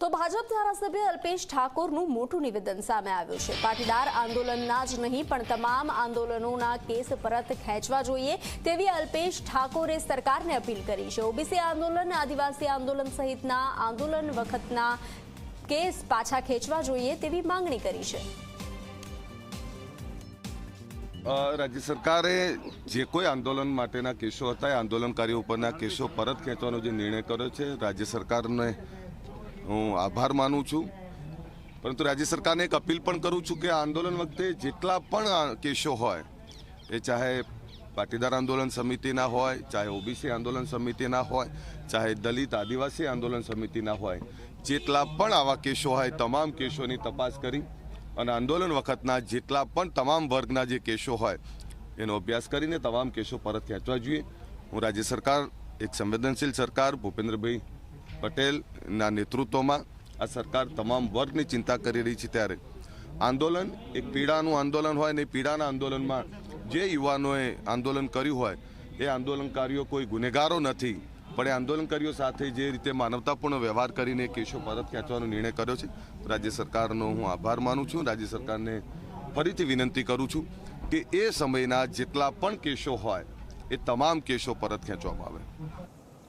તો ભાજપ ધારાસભ્ય અલ્પેશ ઠાકોરનું મોટું નિવેદન સામે આવ્યું છે. પાટીદાર આંદોલનના જ નહીં, પણ તમામ આંદોલનોના કેસ પરત ખેંચવા જોઈએ તેવી અલ્પેશ ઠાકોરે સરકારને અપીલ કરી છે. ઓબીસી આંદોલન, આદિવાસી આંદોલન સહિતના આંદોલન વખતના કેસ પાછા ખેંચવા જોઈએ તેવી માંગણી કરી છે. રાજ્ય સરકારે જે કોઈ આંદોલન માટેના કેસો હતા, એ આંદોલનકારીઓ ઉપરના કેસો પરત ખેંચવાનો જે નિર્ણય કર્યો છે, રાજ્ય સરકારને હું આભાર માનું છું. પરંતુ રાજ્ય સરકારને એક અપીલ પણ કરું છું કે આંદોલન વખતે જેટલા પણ કેસો હોય, એ ચાહે પાટીદાર આંદોલન સમિતિના હોય, ચાહે ઓબીસી આંદોલન સમિતિના હોય, ચાહે દલિત આદિવાસી આંદોલન સમિતિના હોય, જેટલા પણ આવા કેસો હોય, તમામ કેસોની તપાસ કરી અને આંદોલન વખતના જેટલા પણ તમામ વર્ગના જે કેસો હોય, એનો અભ્યાસ કરીને તમામ કેસો પરત ખેંચવા જોઈએ. હું રાજ્ય સરકાર, એક સંવેદનશીલ સરકાર, ભૂપેન્દ્રભાઈ પટેલના નેતૃત્વમાં આ સરકાર તમામ વર્ગની ચિંતા કરી રહી છે ત્યારે. આંદોલન એક પીડાનું આંદોલન હોય ને પીડાના આંદોલનમાં જે યુવાનોએ આંદોલન કર્યું હોય, એ આંદોલનકારીઓ કોઈ ગુનેગારો નથી. પણ એ આંદોલનકારીઓ સાથે જે રીતે માનવતાપૂર્ણ વ્યવહાર કરીને કેસો પરત ખેંચવાનો નિર્ણય કર્યો છે, રાજ્ય સરકારનો હું આભાર માનું છું. રાજ્ય સરકારને ફરીથી વિનંતી કરું છું કે એ સમયના જેટલા પણ કેસો હોય, એ તમામ કેસો પરત ખેંચવામાં આવે.